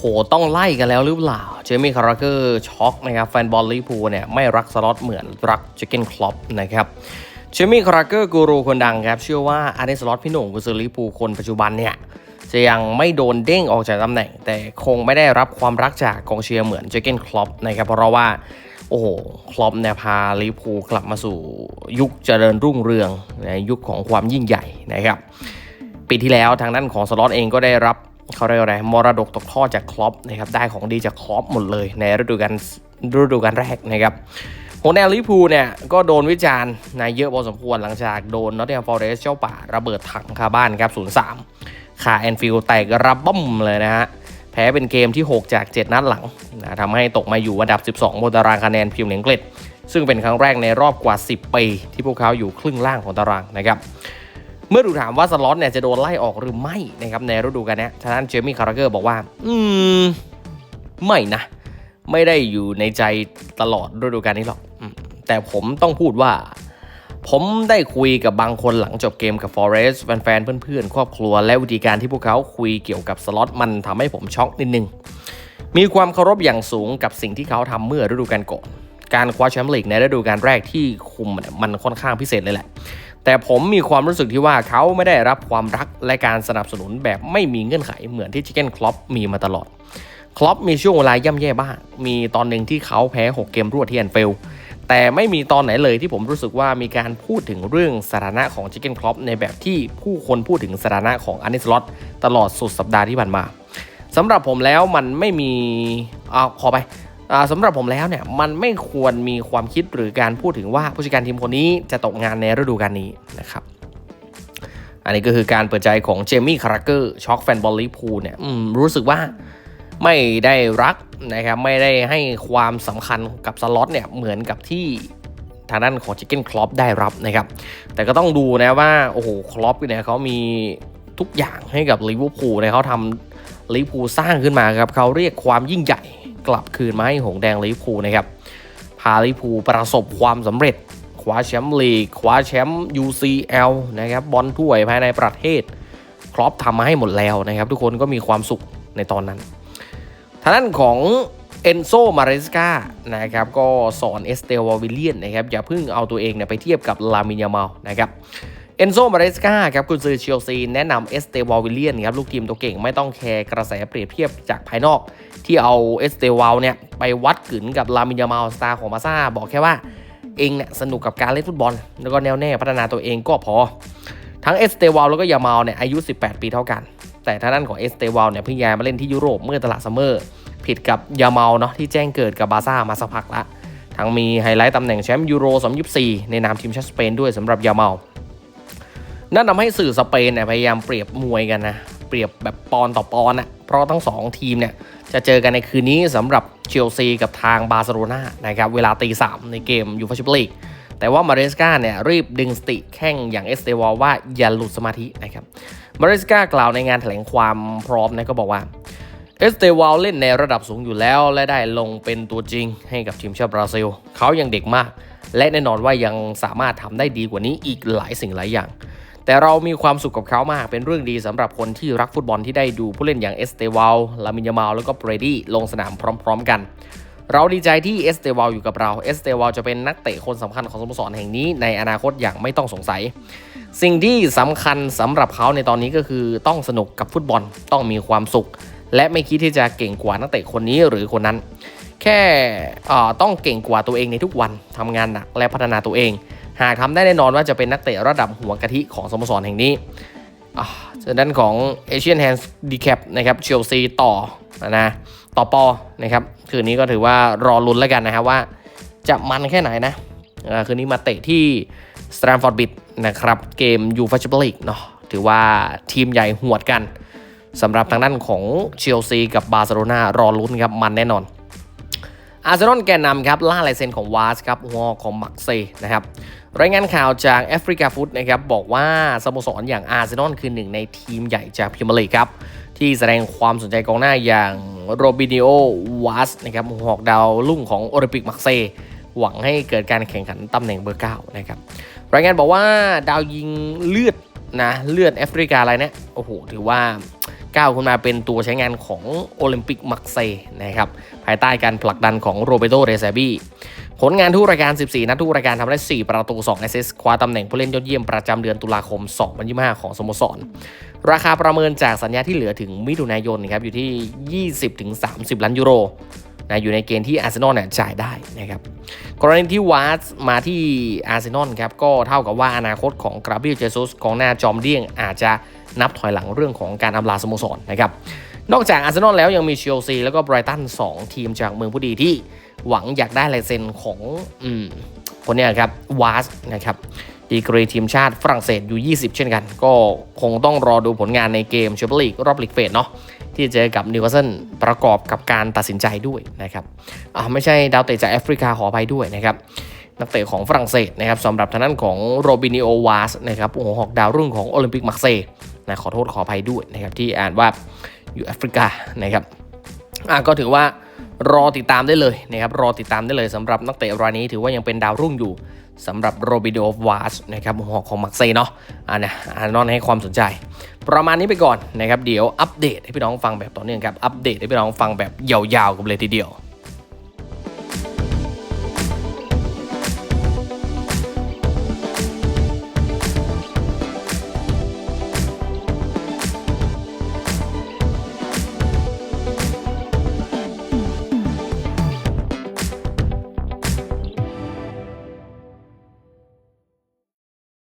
โหต้องไล่กันแล้วหรือเปล่า เจมี่คาราเกอร์ช็อกนะครับแฟนบอลลิเวอร์พูเนี่ยไม่รักสล็อตเหมือนรักเจเกนคลอปนะครับเจมี่คาราเกอร์กูรูคนดังครับ เชื่อว่าอาร์เนสล็อตพี่หนุ่มกุซอลิเวอร์พูคนปัจจุบันเนี่ยจะยังไม่โดนเด้งออกจากตำแหน่ง แต่คงไม่ได้รับความรักจากกองเชียร์เหมือนเจเกนคลอปนะครับเพราะว่าโอ้โห คลอปเนี่ยพาลิเวอร์พูกลับมาสู่ยุคเจริญรุ่งเรืองในยุคของความยิ่งใหญ่นะครับปีที่แล้วทางด้านของสล็อตเองก็ได้รับ เขาเรียกว่าอะไรมรดกตกทอดจากคลอปนะครับได้ของดีจากคลอปหมดเลยในฤดูกาลฤดูกาลแรกนะครับโฮแนลลิพูเนี่ยก็โดนวิจารณ์ในเยอะพอสมควรหลังจากโดนนอตติงแฮมฟอร์เรสเจ้าป่าระเบิดถังคาบ้านครับ0-3ขาแอนฟิลแตกระบ้มเลยนะฮะแพ้เป็นเกมที่ 6 จาก 7 นัดหลังนะทำให้ตกมาอยู่อันดับ 12 บนตารางคะแนนพรีเมียร์ลีกอังกฤษซึ่งเป็นครั้งแรกในรอบกว่า 10 ปีที่พวกเขาอยู่ครึ่งล่างของตารางนะครับ เมื่อถูกถามว่าสล็อตเนี่ยจะโดนไล่ออกหรือไม่นะครับในฤดูกาลนี้ทางด้านเจมี่คาราเกอร์บอกว่า อืม ไม่นะ ไม่ได้อยู่ในใจตลอดฤดูกาลนี้หรอก แต่ผมต้องพูดว่า ผมได้คุยกับบางคนหลังจบเกมกับ Forest แฟนๆ เพื่อนๆ ครอบครัว และวิธีการที่พวกเขาคุยเกี่ยวกับสล็อตมันทำให้ผมช็อกนิดนึง มีความเคารพอย่างสูงกับสิ่งที่เขาทำเมื่อฤดูกาลก่อนการคว้าแชมป์ลีกในฤดูกาลแรกที่คุมมันค่อนข้างพิเศษเลยแหละ แต่ผมมีความรู้สึกที่ว่าเขาไม่ได้รับความรักและการสนับสนุนแบบไม่มีเงื่อนไขเหมือนที่ชิคเก้นคลอปมีมาตลอดคลอปมีช่วงเวลาย่ำแย่บ้าง มีตอนหนึ่งที่เขาแพ้ 6 เกมรวดที่แอนเฟลแต่ไม่มีตอนไหนเลยที่ผมรู้สึกว่ามีการพูดถึงเรื่องสถานะของชิคเก้นคลอปในแบบที่ผู้คนพูดถึงสถานะของอันนิสลอตตลอดสุดสัปดาห์ที่ผ่านมาสำหรับผมแล้วมันไม่มีเอาขอไป สำหรับผมแล้วเนี่ยมันไม่ควรมีความคิดหรือการพูดถึงว่าผู้จัดการทีมคนนี้จะตกงานในฤดูกาลนี้นะครับอันนี้ก็คือการเปิดใจของเจมี่คาราเกอร์ช็อกแฟนบอลลิพูลเนี่ยรู้สึกว่าไม่ได้รักนะครับไม่ได้ให้ความสำคัญกับสล็อตเนี่ยเหมือนกับที่ทางด้านของชิคเก้นคลอปได้รับนะครับ แต่ก็ต้องดูนะว่า โอ้โหคลอปเนี่ยเขามีทุกอย่างให้กับลิเวอร์พูลเนี่ยเขาทำลิเวอร์พูลสร้างขึ้นมาครับเขาเรียกความยิ่งใหญ่ กลับคืนมาให้หงแดงลิพูนะครับ พาลิพูประสบความสำเร็จคว้าแชมป์ลีกคว้าแชมป์ UCL นะครับบอลถ้วยภายในประเทศ ครอปทำมาให้หมดแล้วนะครับ ทุกคนก็มีความสุขในตอนนั้นทางด้านของเอนโซมาเรสกานะครับก็สอนเอสเตลวาวิเลียนนะครับอย่าเพิ่งเอาตัวเองเนี่ยไปเทียบกับลามินยามานะครับ เอนโซมาเรสกาครับกุนซือเชลซีแนะนำเอสเตวาวิเลียนครับลูกทีมตัวเก่งไม่ต้องแคร์กระแสเปรียบเทียบจากภายนอก ที่เอาเอสเตวาลเนี่ยไปวัดกึนกับลามินยามาสตาของมาซาบอกแค่ว่าเองเนี่ยสนุกกับการเล่นฟุตบอล แล้วก็แน่วแน่พัฒนาตัวเองก็พอ ทั้งเอสเตวาลแล้วก็ยามาลเนี่ยอายุ 18 ปีเท่ากัน แต่ทางด้านของเอสเตวาลเนี่ยเพิ่งย้ายมาเล่นที่ยุโรปเมื่อตลาดซัมเมอร์ผิดกับยามาลเนาะที่แจ้งเกิดกับบาซ่ามาสักพักละทั้งมีไฮไลท์ตำแหน่งแชมป์ยูโร2024ในนามทีมชาติสเปนด้วยสำหรับยามาล นั่นทำให้สื่อสเปนเนี่ยพยายามเปรียบมวยกันนะ เปรียบแบบปอนต่อปอนนะเพราะทั้ง 2 ทีมเนี่ยจะเจอกันในคืนนี้สำหรับเชลซีกับทางบาร์เซโลนานะครับเวลาตีสามในเกมยูฟ่าแชมเปี้ยนลีกแต่ว่ามาเรสกาเนี่ยรีบดึงสติแข้งอย่างเอสเตวอลว่าอย่าหลุดสมาธินะครับมาเรสกากล่าวในงานแถลงความพร้อมนะก็บอกว่าเอสเตวาลเล่นในระดับสูงอยู่แล้ว และได้ลงเป็นตัวจริงให้กับทีมชาติบราซิล เขายังเด็กมาก และแน่นอนว่ายังสามารถทำได้ดีกว่านี้อีกหลายสิ่งหลายอย่าง แต่เรามีความสุขกับเขามาก เป็นเรื่องดีสำหรับคนที่รักฟุตบอลที่ได้ดูผู้เล่นอย่างเอสเตวาล ลามินยามาลแล้วก็เบรดี้ลงสนามพร้อม ๆ กัน เราดีใจที่เอสเตวาลอยู่กับเรา เอสเตวาลจะเป็นนักเตะคนสำคัญของสโมสรแห่งนี้ในอนาคตอย่างไม่ต้องสงสัย สิ่งที่สำคัญสำหรับเขาในตอนนี้ก็คือต้องสนุกกับฟุตบอล ต้องมีความสุข และไม่คิดที่จะเก่งกว่านักเตะคนนี้หรือคนนั้น แค่ต้องเก่งกว่าตัวเองในทุกวันทำงานหนักและพัฒนาตัวเอง หากทำได้แน่นอนว่าจะเป็นนักเตะระดับหัวกะทิของสโมสรแห่งนี้อ่าส่วนด้านของ Asian Hands Decap นะครับเชลซีต่อนะต่อปอนะครับคืนนี้ก็ถือว่ารอลุ้นแล้วกันนะครับว่า จะมันแค่ไหนนะคืนนี้มาเตะที่สแตมฟอร์ดบิดนะครับเกมยูฟาแชมเปี้ยนลีกเนาะถือว่าทีมใหญ่หวดกันสำหรับทางด้านของเชลซีกับบาร์เซโลนารอลุ้นครับมันแน่นอน อาร์เซนอลแกนนำครับล่าลายเซ็นของวาสครับหัวของมักเซนะครับรายงานข่าวจากแอฟริกาฟุตนะครับบอกว่าสโมสรอย่างอาร์เซนอลคือหนึ่งในทีมใหญ่จากพรีเมียร์ลีกครับที่แสดงความสนใจกองหน้าอย่างโรบินิโอวาสนะครับหัวหอกดาวรุ่งของโอลิมปิกมักเซหวังให้เกิดการแข่งขันตำแหน่งเบอร์เก้านะครับ รายงานบอกว่าดาวยิงเลือดนะเลือดแอฟริกาอะไรเนี่ยโอ้โห ถือว่า ก้าวขึ้นมาเป็นตัวใช้งานของโอลิมปิกมักเซนะครับภายใต้การผลักดันของโรเบโตเรซาบีผลงานทุกรายการ 14 นัดทุกรายการทำได้ 4 ประตู 2 แอสซิสต์คว้าตำแหน่งผู้เล่นยอดเยี่ยมประจำเดือนตุลาคม 2025 ของสโมสร ราคาประเมินจากสัญญาที่เหลือถึงมิถุนายนครับอยู่ที่ 20-30 ล้านยูโร นะอยู่ในเกณฑ์ที่อาร์เซนอลเนี่ยจ่ายได้นะครับกรณีที่วาร์สมาที่อาร์เซนอลครับก็เท่ากับว่าอนาคตของกราเบียลเจซุสกองหน้าจอมเดี้ยงอาจจะนับถอยหลังเรื่องของการอำลาสโมสรนะครับนอกจากอาร์เซนอลแล้วยังมีเชลซีแล้วก็ไบรตัน2 ทีมจากเมืองผู้ดีที่หวังอยากได้ลายเซ็นของอืมคนนี้ครับวาร์สนะครับ ดีกรีทีมชาติฝรั่งเศสอยู่ 20 เช่นกัน ก็คงต้องรอดูผลงานในเกมแชมเปี้ยนลีกรอบลีกเฟสเนาะที่เจอกับนิวคาสเซิลประกอบกับการตัดสินใจด้วยนะครับอ่าไม่ใช่ดาวเตะจากแอฟริกาขออภัยด้วยนะครับนักเตะของฝรั่งเศสนะครับสำหรับทางด้านของโรบินิโอวาสนะครับหัวหอกดาวรุ่งของโอลิมปิกมาร์เซย์นะขอโทษขออภัยด้วยนะครับที่อ่านว่าอยู่แอฟริกานะครับอะก็ถือว่า รอติดตามได้เลยนะครับรอติดตามได้เลยสำหรับนักเตะรายนี้ถือว่ายังเป็นดาวรุ่งอยู่สำหรับโรบิโดวาสนะครับหัวของมักเซย์เนาะอ่านะอานอนให้ความสนใจ ประมาณนี้ไปก่อนนะครับเดี๋ยวอัปเดตให้พี่น้องฟังแบบต่อเนื่องครับอัปเดตให้พี่น้องฟังแบบยาวๆกันเลยทีเดียว